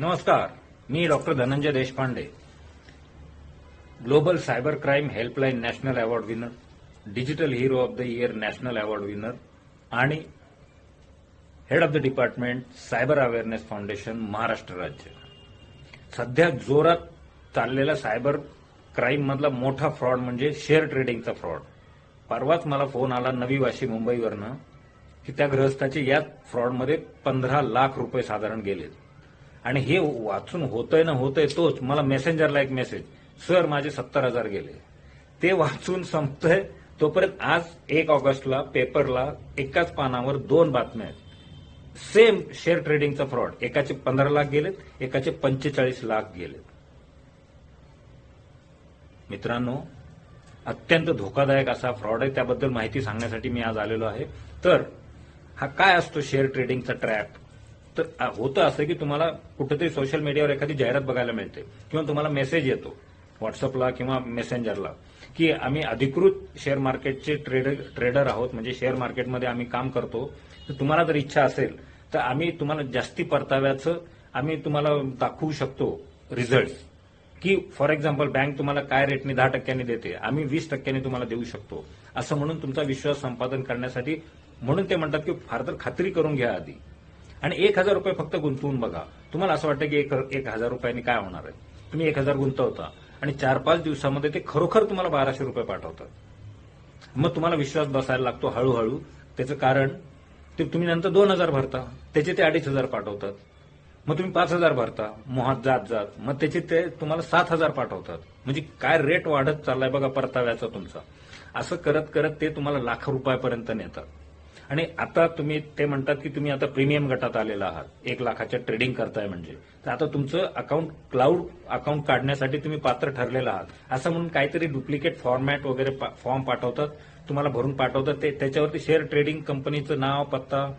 नमस्कार मी doctor Dhananjay Deshpande. Global cyber crime helpline national award winner digital hero of the year national award winner आणि head of the department cyber awareness foundation Maharashtra राज्य सध्या जोरात चाललेला cyber crime मधला मोठा fraud म्हणजे share ट्रेडिंगचा फ्रॉड परवाच मला फोन आला नवी वाशी मुंबईवरनं की त्या गृहस्थाचे या फ्रॉडमध्ये पंधरा लाख रुपये साधारण गेलेत. आणि हे वाचून होतंय ना होतंय तोच. मला मेसेंजरला एक मेसेज सर माझे सत्तर हजार गेले. ते वाचून संपतंय. तोपर्यंत आज एक ऑगस्टला पेपरला एकाच पानावर दोन बातम्या आहेत. सेम शेअर ट्रेडिंगचा फ्रॉड एकाचे पंधरा लाख गेलेत एकाचे पंचेचाळीस लाख गेलेत. मित्रांनो अत्यंत धोकादायक असा फ्रॉड आहे. त्याबद्दल माहिती सांगण्यासाठी मी आज आलेलो आहे. तर हा काय असतो शेअर ट्रेडिंगचा ट्रॅप तर होतं असं की तुम्हाला कुठेतरी सोशल मीडियावर एखादी जाहिरात बघायला मिळते किंवा तुम्हाला मेसेज येतो व्हॉट्सअपला किंवा मेसेंजरला की आम्ही अधिकृत शेअर मार्केटचे ट्रेडर ट्रेडर आहोत. म्हणजे शेअर मार्केटमध्ये आम्ही काम करतो. तर तुम्हाला जर इच्छा असेल तर आम्ही तुम्हाला जास्ती परताव्याचं आम्ही तुम्हाला दाखवू शकतो रिझल्ट की फॉर एक्झाम्पल बँक तुम्हाला काय रेटने दहा टक्क्यांनी देते आम्ही वीस टक्क्यांनी तुम्हाला देऊ शकतो. असं म्हणून तुमचा विश्वास संपादन करण्यासाठी म्हणून ते म्हणतात की फार तर खात्री करून घ्या आधी. आणि एक हजार रुपये फक्त गुंतवून बघा. तुम्हाला असं वाटतं की एक एक हजार रुपयांनी काय होणार आहे? तुम्ही एक हजार गुंतवता आणि चार पाच दिवसामध्ये ते खरोखर तुम्हाला बाराशे रुपये पाठवतात. मग तुम्हाला विश्वास बसायला लागतो हळूहळू. त्याचं कारण ते तुम्ही नंतर दोन हजार भरता. त्याचे ते अडीच हजार पाठवतात. मग तुम्ही पाच हजार भरता. मोहात जात जात. मग त्याचे ते तुम्हाला सात हजार पाठवतात. म्हणजे काय रेट वाढत चाललाय बघा परताव्याचा तुमचा. असं करत करत ते तुम्हाला लाख रुपयापर्यंत नेतात. आणि आता तुम्ही ते म्हणतात की तुम्ही आता प्रीमियम गटात आलेला आहात. एक लाखाच्या ट्रेडिंग करताय म्हणजे. तर आता तुमचं अकाउंट क्लाउड अकाउंट काढण्यासाठी तुम्ही पात्र ठरलेला आहात. असं म्हणून काहीतरी डुप्लिकेट फॉर्मॅट वगैरे फॉर्म पाठवतात तुम्हाला भरून पाठवतात. ते त्याच्यावरती शेअर ट्रेडिंग कंपनीचं नाव पत्ता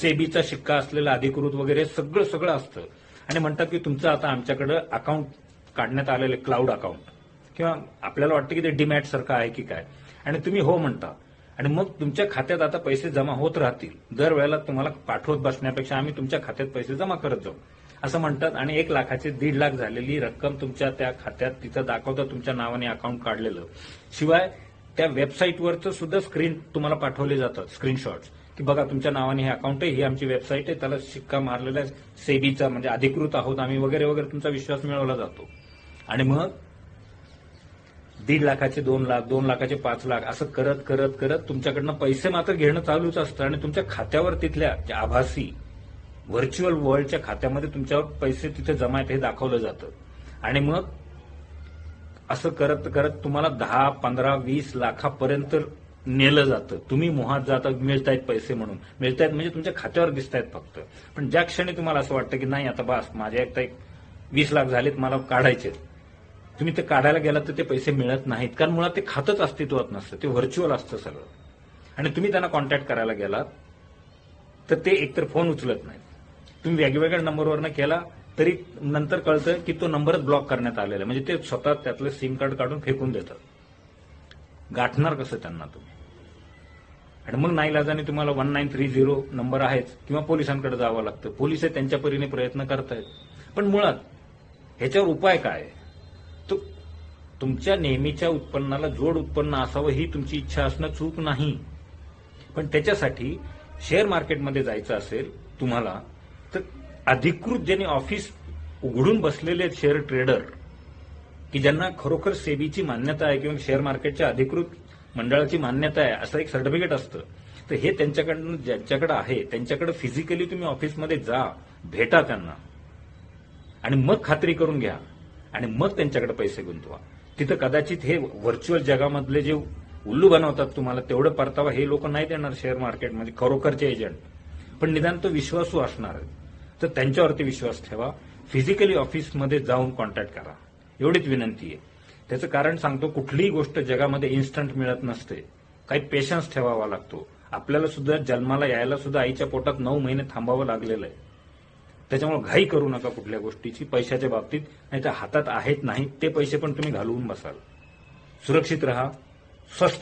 सेबीचा शिक्का असलेला अधिकृत वगैरे सगळं सगळं असतं. आणि म्हणतात की तुमचं आता आमच्याकडे अकाउंट काढण्यात आलेलं क्लाउड अकाउंट किंवा आपल्याला वाटतं की ते डीमॅट सारखं आहे की काय. आणि तुम्ही हो म्हणता. आणि मग तुमच्या खात्यात आता पैसे जमा होत राहतील. दरवेळेला तुम्हाला पाठवत बसण्यापेक्षा आम्ही तुमच्या खात्यात पैसे जमा करत जाऊ. असं म्हणतात आणि एक लाखाची दीड लाख झालेली रक्कम तुमच्या त्या खात्यात तिथं दाखवतं तुमच्या नावाने अकाउंट काढलेलं. शिवाय त्या वेबसाईटवरचं सुद्धा स्क्रीन तुम्हाला पाठवले जातात स्क्रीनशॉट्स की बघा तुमच्या नावाने हे अकाउंट आहे ही आमची वेबसाईट आहे त्याला शिक्का मारलेला आहे सेबीचा म्हणजे अधिकृत आहोत आम्ही वगैरे वगैरे तुमचा विश्वास मिळवला जातो. आणि मग दीड लाखाचे दोन लाख दोन लाखाचे पाच लाख असं करत करत करत तुमच्याकडनं पैसे मात्र घेणं चालूच असतं. आणि तुमच्या खात्यावर तिथल्या ज्या आभासी व्हर्च्युअल वर्ल्डच्या खात्यामध्ये तुमच्यावर पैसे तिथे जमा आहेत हे दाखवलं जातं. आणि मग असं करत करत तुम्हाला दहा पंधरा वीस लाखापर्यंत नेलं जातं. तुम्ही मोहात जाता मिळतायत पैसे म्हणून. मिळतायत म्हणजे तुमच्या खात्यावर दिसतायत फक्त. पण ज्या क्षणी तुम्हाला असं वाटतं की नाही आता बस माझ्या एकदा एक वीस लाख झालेत मला काढायचे तुम्ही ते काढायला गेलात तर ते पैसे मिळत नाहीत. कारण मुळात ते खातच अस्तित्वात नसतं. ते व्हर्च्युअल असतं सगळं. आणि तुम्ही त्यांना कॉन्टॅक्ट करायला गेलात तर ते एकतर फोन उचलत नाहीत. तुम्ही वेगवेगळ्या नंबरवरनं केला तरी नंतर कळतं की तो नंबरच ब्लॉक करण्यात आलेला आहे. म्हणजे ते स्वतः त्यातलं सिम कार्ड काढून फेकून देतात. गाठणार कसं त्यांना तुम्ही? आणि मग नाईलाजाने तुम्हाला one nine three zero number आहेच किंवा पोलिसांकडे जावं लागतं. पोलीस हे त्यांच्या परीने प्रयत्न करतायत. पण मुळात ह्याच्यावर उपाय काय आहे? तुमच्या नेहमीच्या उत्पन्नाला जोड उत्पन्न असावं ही तुमची इच्छा असणं चूक नाही. पण त्याच्यासाठी शेअर मार्केटमध्ये जायचं असेल तुम्हाला तर अधिकृत ज्यांनी ऑफिस उघडून बसलेले आहेत शेअर ट्रेडर की ज्यांना खरोखर सेबीची मान्यता आहे किंवा शेअर मार्केटच्या अधिकृत मंडळाची मान्यता आहे असं एक सर्टिफिकेट असतं. तर हे त्यांच्याकडनं ज्यांच्याकडे आहे त्यांच्याकडे फिजिकली तुम्ही ऑफिसमध्ये जा भेटा त्यांना. आणि मग खात्री करून घ्या. आणि मग त्यांच्याकडे पैसे गुंतवा. तिथं कदाचित हे व्हर्च्युअल जगामधले जे उल्लू बनवतात तुम्हाला तेवढं परतावा हे लोक नाही देणार शेअर मार्केटमध्ये खरोखरचे एजंट पण निदान तो विश्वासू असणार आहे. तर त्यांच्यावरती विश्वास ठेवा. फिजिकली ऑफिसमध्ये जाऊन कॉन्टॅक्ट करा. एवढीच विनंती आहे. त्याचं कारण सांगतो कुठलीही गोष्ट जगामध्ये इन्स्टंट मिळत नसते. काही पेशन्स ठेवावा लागतो. आपल्याला सुद्धा जन्माला यायला सुद्धा आईच्या पोटात नऊ महिने थांबावं लागलेलं आहे. त्याच्यामुळे घाई करू नका कुठल्या गोष्टीची पैशाच्या बाबतीत. नाही तर हातात आहेत नाहीत ते पैसे पण तुम्ही घालवून बसाल. सुरक्षित राहा स्वस्त